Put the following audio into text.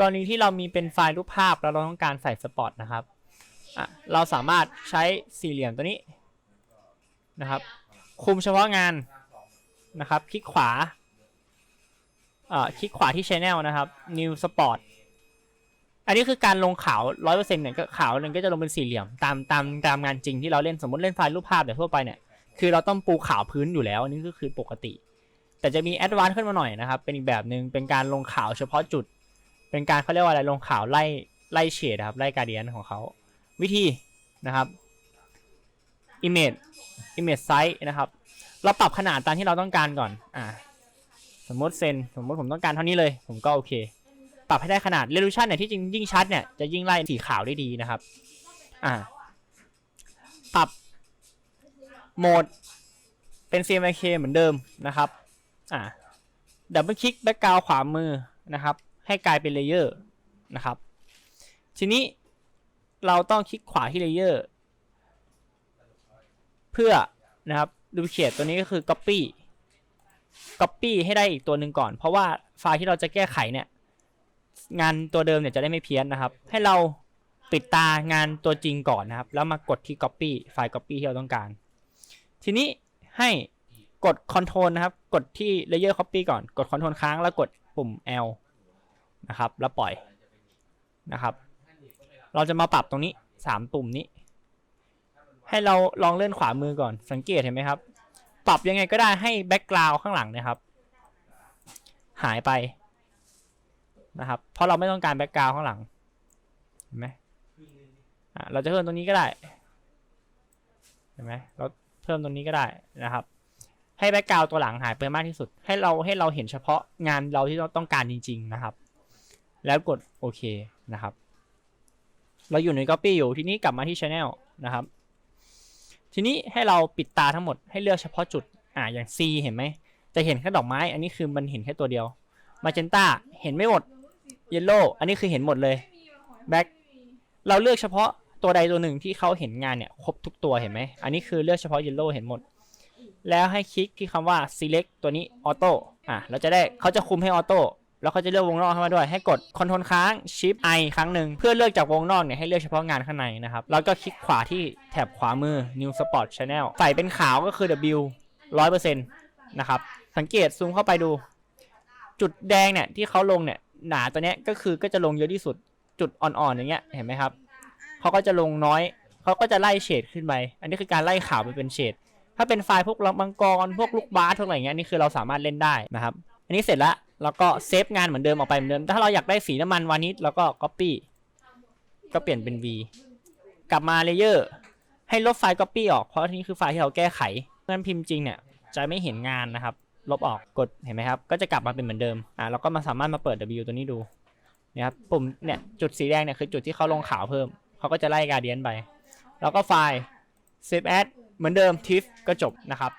กรณีที่เรามีเป็นไฟล์รูปภาพแล้วเราต้องการใส่สปอตนะครับเราสามารถใช้สี่เหลี่ยมตัวนี้นะครับคุมเฉพาะงานนะครับคลิกขวาอ่าคลิกขวาที่ Channel นะครับ New Spot อันนี้คือการลงขาวร้อยเปอร์เซ็นต์เนี่ยก็ขาวมันก็จะลงเป็นสี่เหลี่ยมตามตามตามงานจริงที่เราเล่นสมมติเล่นไฟล์รูปภาพแต่ทั่วไปเนี่ยคือเราต้องปูขาวพื้นอยู่แล้วอันนี้ก็คือปกติ แต่จะมีแอดวานซ์ขึ้นมาหน่อยนะครับ เป็นอีกแบบหนึ่งเป็นการลงขาวเฉพาะจุด เป็นการเขาเรียกว่าอะไรลงขาวไล่ไล่เฉดครับไล่การเดียนของเขา วิธีนะครับ image image size นะครับ เราปรับขนาดตามที่เราต้องการก่อนอ่าสมมติเซนสมมติผมต้องการเท่านี้เลย ผมก็โอเค ปรับให้ได้ขนาด resolution เนี่ยที่จริงยิ่งชัดเนี่ยจะยิ่งไล่สีขาวได้ดีนะครับอ่าปรับโหมดเป็น CMYK เหมือนเดิมนะครับอ่าดับเบิลคลิกแบ็กกราวขวามือนะครับ ให้กลายเป็นเลเยอร์นะครับ ทีนี้เราต้องคลิกขวาที่เลเยอร์เพื่อนะครับดูเขียตัวนี้ก็คือ Copy Copy ให้ได้อีกตัวหนึ่งก่อน เพราะว่าไฟล์ที่เราจะแก้ไขเนี่ย งานตัวเดิมเนี่ยจะได้ไม่เพี้ยนนะครับ ให้เราปิดตางานตัวจริงก่อนนะครับ แล้วมากดที่ Copy ไฟล์ Copy ที่เราต้องการ ทีนี้ให้กด Ctrl นะครับ กดที่ Layer Copy ก่อน กด Ctrl ค้างแล้วกดปุ่ม L นะครับ แล้วปล่อยนะครับ เราจะมาปรับตรงนี้3ปุ่มนี้ ให้เราลองเลื่อนขวามือก่อนสังเกตเห็นไหมครับ ปรับยังไงก็ได้ให้แบ็กกราวข้างหลังนะครับ หายไปนะครับ เพราะเราไม่ต้องการแบ็กกราวข้างหลังเห็นไหมเราจะเพิ่มตรงนี้ก็ได้เห็นไหมเราเพิ่มตรงนี้ก็ได้นะครับ ให้แบ็กกราวตัวหลังหายไปมากที่สุด ให้เราให้เราเห็นเฉพาะงานเราที่เราต้องการจริง ๆ นะครับ แล้วกดโอเคนะครับ เราอยู่ใน Copy อยู่ทีนี้กลับมาที่ Channel นะครับ ทีนี้ให้เราปิดตาทั้งหมดให้เลือกเฉพาะจุดอ่าอย่าง C เห็นไหมจะเห็นแค่ดอกไม้ อันนี้คือมันเห็นแค่ตัวเดียว Magenta เห็นไม่หมด Yellow อันนี้คือเห็นหมดเลย Black เราเลือกเฉพาะตัวใดตัวหนึ่งที่เขาเห็นงานเนี่ยครบทุกตัวเห็นไหมอันนี้คือเลือกเฉพาะ Yellow เห็นหมด แล้วให้คลิกที่คำว่า select ตัวนี้ auto อะเราจะได้เขาจะคุมให้ auto แล้วเขาจะเลือกวงนอกเข้ามาด้วย ให้กด Ctrl ค้าง Shift I ครั้งหนึ่งเพื่อเลือกจากวงนอกเนี่ยให้เลือกเฉพาะงานข้างในนะครับ แล้วก็คลิกขวาที่แถบขวามือ New Spot Channel ใส่เป็นขาวก็คือ W 100%นะครับ สังเกตซูมเข้าไปดู จุดแดงเนี่ยที่เขาลงเนี่ยหนาตัวเนี้ยก็คือก็จะลงเยอะที่สุดจุดอ่อนๆอย่างเงี้ยเห็นไหมครับเขาก็จะลงน้อยเขาก็จะไล่เฉดขึ้นไป อันนี้คือการไล่ขาวไปเป็นเฉด ถ้าเป็นไฟล์พวกมังกรพวกลูกบาสพวกอะไรอย่างเงี้ยนี่คือเราสามารถเล่นได้นะครับ อันนี้เสร็จแล้ว แล้วก็เซฟงานเหมือนเดิมออกไปเหมือนเดิม ถ้าเราอยากได้สีน้ำมันวานิชแล้วก็ Copy ก็เปลี่ยนเป็น V กลับมาเลเยอร์ให้ลบไฟล์ Copy ออกเพราะนนี้คือไฟล์ที่เราแก้ไขเมื่อพิมพ์จริงเนี่ยจะไม่เห็นงานนะครับ ลบออกกดเห็นไหมครับ ก็จะกลับมาเป็นเหมือนเดิมอ่าเราก็มาสามารถมาเปิด W ตัวนี้ดูนี่ยครับปุ่มเนี่ยจุดสีแดงเนี่ยคือจุดที่เขาลงขาวเพิ่มเขาก็จะไล่การเดียนไป แล้วก็ไฟล์ Save As เหมือนเดิม TIFF ก็จบนะครับ